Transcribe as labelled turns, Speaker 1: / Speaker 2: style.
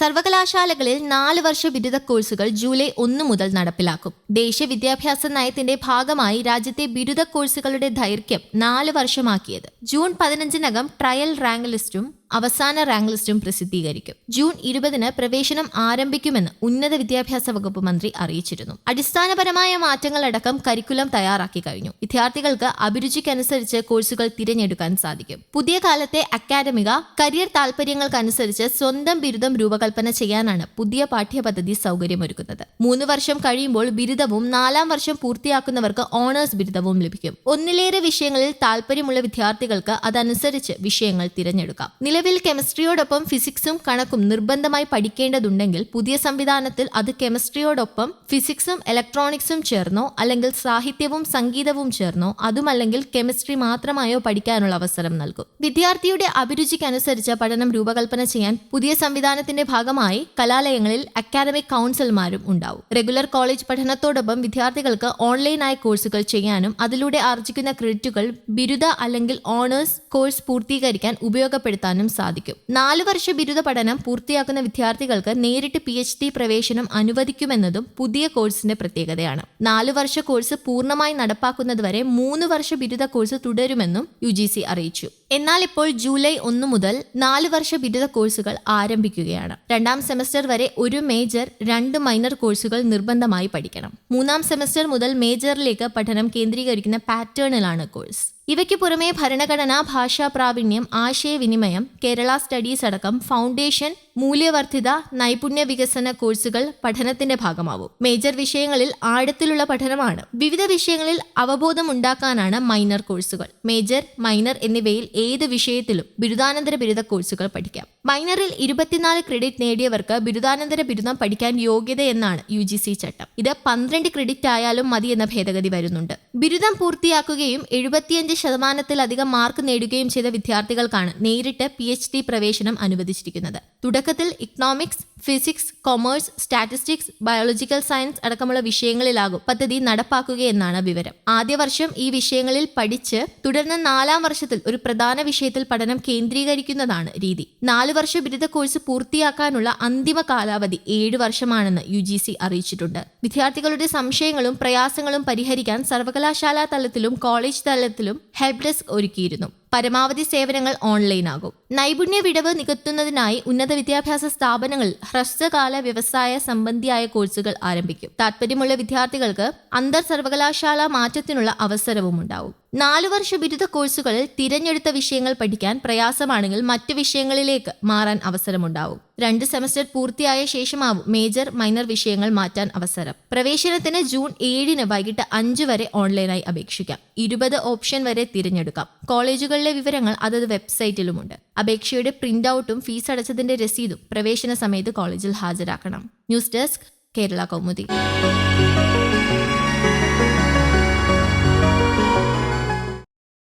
Speaker 1: സർവകലാശാലകളിൽ നാല് വർഷ ബിരുദ കോഴ്സുകൾ ജൂലൈ ഒന്ന് മുതൽ നടപ്പിലാക്കും. ദേശീയ വിദ്യാഭ്യാസ നയത്തിന്റെ ഭാഗമായി രാജ്യത്തെ ബിരുദ കോഴ്സുകളുടെ ദൈർഘ്യം നാല് വർഷമാക്കിയത്. ജൂൺ പതിനഞ്ചിനകം ട്രയൽ റാങ്ക് ലിസ്റ്റും അവസാന റാങ്ക് ലിസ്റ്റും പ്രസിദ്ധീകരിക്കും. ജൂൺ ഇരുപതിന് പ്രവേശനം ആരംഭിക്കുമെന്ന് ഉന്നത വിദ്യാഭ്യാസ വകുപ്പ് മന്ത്രി അറിയിച്ചിരുന്നു. അടിസ്ഥാനപരമായ മാറ്റങ്ങളടക്കം കരിക്കുലം തയ്യാറാക്കി കഴിഞ്ഞു. വിദ്യാർത്ഥികൾക്ക് അഭിരുചിക്കനുസരിച്ച് കോഴ്സുകൾ തിരഞ്ഞെടുക്കാൻ സാധിക്കും. പുതിയ കാലത്തെ അക്കാദമിക കരിയർ താൽപര്യങ്ങൾക്കനുസരിച്ച് സ്വന്തം ബിരുദം രൂപകൽപ്പന ചെയ്യാനാണ് പുതിയ പാഠ്യപദ്ധതി സൗകര്യമൊരുക്കുന്നത്. മൂന്ന് വർഷം കഴിയുമ്പോൾ ബിരുദവും നാലാം വർഷം പൂർത്തിയാക്കുന്നവർക്ക് ഓണേഴ്സ് ബിരുദവും ലഭിക്കും. ഒന്നിലേറെ വിഷയങ്ങളിൽ താൽപര്യമുള്ള വിദ്യാർത്ഥികൾക്ക് അതനുസരിച്ച് വിഷയങ്ങൾ തിരഞ്ഞെടുക്കാം. നിലവിൽ കെമിസ്ട്രിയോടൊപ്പം ഫിസിക്സും കണക്കും നിർബന്ധമായി പഠിക്കേണ്ടതുണ്ടെങ്കിൽ പുതിയ സംവിധാനത്തിൽ അത് കെമിസ്ട്രിയോടൊപ്പം ഫിസിക്സും ഇലക്ട്രോണിക്സും ചേർന്നോ അല്ലെങ്കിൽ സാഹിത്യവും സംഗീതവും ചേർന്നോ അതുമല്ലെങ്കിൽ കെമിസ്ട്രി മാത്രമായോ പഠിക്കാനുള്ള അവസരം നൽകും. വിദ്യാർത്ഥിയുടെ അഭിരുചിക്കനുസരിച്ച് പഠനം രൂപകൽപ്പന ചെയ്യാൻ പുതിയ സംവിധാനത്തിന്റെ ഭാഗമായി കലാലയങ്ങളിൽ അക്കാദമിക് കൗൺസിൽമാരും ഉണ്ടാവും. റെഗുലർ കോളേജ് പഠനത്തോടൊപ്പം വിദ്യാർത്ഥികൾക്ക് ഓൺലൈനായ കോഴ്സുകൾ ചെയ്യാനും അതിലൂടെ ആർജിക്കുന്ന ക്രെഡിറ്റുകൾ ബിരുദ അല്ലെങ്കിൽ ഓണേഴ്സ് കോഴ്സ് പൂർത്തീകരിക്കാൻ ഉപയോഗപ്പെടുത്താനും സാധിക്കും. നാല് വർഷ ബിരുദ പഠനം പൂർത്തിയാക്കുന്ന വിദ്യാർത്ഥികൾക്ക് നേരിട്ട് പി എച്ച് ഡി പ്രവേശനം അനുവദിക്കുമെന്നതും പുതിയ കോഴ്സിന്റെ പ്രത്യേകതയാണ്. നാല് വർഷ കോഴ്സ് പൂർണമായി നടപ്പാക്കുന്നതുവരെ മൂന്ന് വർഷ ബിരുദ കോഴ്സ് തുടരുമെന്നും യു അറിയിച്ചു. എന്നാൽ ഇപ്പോൾ ജൂലൈ ഒന്ന് മുതൽ നാല് വർഷ ബിരുദ കോഴ്സുകൾ ആരംഭിക്കുകയാണ്. രണ്ടാം സെമസ്റ്റർ വരെ ഒരു മേജർ രണ്ട് മൈനർ കോഴ്സുകൾ നിർബന്ധമായി പഠിക്കണം. മൂന്നാം സെമസ്റ്റർ മുതൽ മേജറിലേക്ക് പഠനം കേന്ദ്രീകരിക്കുന്ന പാറ്റേണിലാണ് കോഴ്സ്. ഇവയ്ക്ക് പുറമെ ഭരണഘടന ഭാഷാ പ്രാവീണ്യം ആശയവിനിമയം കേരള സ്റ്റഡീസ് അടക്കം ഫൗണ്ടേഷൻ മൂല്യവർദ്ധിത നൈപുണ്യ വികസന കോഴ്സുകൾ പഠനത്തിന്റെ ഭാഗമാവും. മേജർ വിഷയങ്ങളിൽ ആഴത്തിലുള്ള പഠനമാണ്. വിവിധ വിഷയങ്ങളിൽ അവബോധം ഉണ്ടാക്കാനാണ് മൈനർ കോഴ്സുകൾ. മേജർ മൈനർ എന്നിവയിൽ ഏത് വിഷയത്തിലും ബിരുദാനന്തര ബിരുദ കോഴ്സുകൾ പഠിക്കാം. മൈനറിൽ ഇരുപത്തിനാല് ക്രെഡിറ്റ് നേടിയവർക്ക് ബിരുദാനന്തര ബിരുദം പഠിക്കാൻ യോഗ്യത എന്നാണ് യു ജി സി ചട്ടം. ഇത് പന്ത്രണ്ട് ക്രെഡിറ്റ് ആയാലും മതി എന്ന ഭേദഗതി വരുന്നുണ്ട്. ബിരുദം പൂർത്തിയാക്കുകയും എഴുപത്തിയഞ്ച് ശതമാനത്തിലധികം മാർക്ക് നേടുകയും ചെയ്ത വിദ്യാർത്ഥികൾക്കാണ് നേരിട്ട് പി എച്ച് ഡി പ്രവേശനം അനുവദിച്ചിരിക്കുന്നത്. തുടക്കത്തിൽ economics physics commerce statistics biological science അടക്കമുള്ള വിഷയങ്ങളിലാകും പദ്ധതി നടപ്പാക്കുകയെന്നാണ് വിവരം. ആദ്യ വർഷം ഈ വിഷയങ്ങളിൽ പഠിച്ച് തുടർന്ന് നാലാം വർഷത്തിൽ ഒരു പ്രധാന വിഷയത്തിൽ പഠനം കേന്ദ്രീകരിക്കുന്നതാണ് രീതി. നാല് വർഷ ബിരുദ കോഴ്സ് പൂർത്തിയാക്കാനുള്ള അന്തിമ കാലാവധി ഏഴ് വർഷമാണെന്ന് യു ജി സി അറിയിച്ചിട്ടുണ്ട്. വിദ്യാർത്ഥികളുടെ സംശയങ്ങളും പ്രയാസങ്ങളും പരിഹരിക്കാൻ സർവകലാശാലാ തലത്തിലും കോളേജ് തലത്തിലും ഹെൽപ്പ് ഡെസ്ക് ഒരുക്കിയിരുന്നു. പരമാവധി സേവനങ്ങൾ ഓൺലൈനാകും. നൈപുണ്യ വിടവ് നികത്തുന്നതിനായി ഉന്നത വിദ്യാഭ്യാസ സ്ഥാപനങ്ങളിൽ ഹ്രസ്വകാല വ്യവസായ സംബന്ധിയായ കോഴ്സുകൾ ആരംഭിക്കും. താല്പര്യമുള്ള വിദ്യാർത്ഥികൾക്ക് അന്തർ സർവകലാശാല മാറ്റത്തിനുള്ള അവസരവും ഉണ്ടാവും നാലു വർഷ ബിരുദ കോഴ്സുകളിൽ തിരഞ്ഞെടുത്ത വിഷയങ്ങൾ പഠിക്കാൻ പ്രയാസമാണെങ്കിൽ മറ്റു വിഷയങ്ങളിലേക്ക് മാറാൻ അവസരമുണ്ടാവും. രണ്ട് സെമസ്റ്റർ പൂർത്തിയായ ശേഷമാവും മേജർ മൈനർ വിഷയങ്ങൾ മാറ്റാൻ അവസരം. പ്രവേശനത്തിന് ജൂൺ ഏഴിന് വൈകിട്ട് അഞ്ച് വരെ ഓൺലൈനായി അപേക്ഷിക്കാം. ഇരുപത് ഓപ്ഷൻ വരെ തിരഞ്ഞെടുക്കാം. കോളേജുകളിലെ വിവരങ്ങൾ അതത് വെബ്സൈറ്റിലുമുണ്ട്. അപേക്ഷയുടെ പ്രിന്റ് ഔട്ടും ഫീസ് അടച്ചതിന്റെ രസീതും പ്രവേശന സമയത്ത് കോളേജിൽ ഹാജരാക്കണം. News desk Kerala Kaumudi.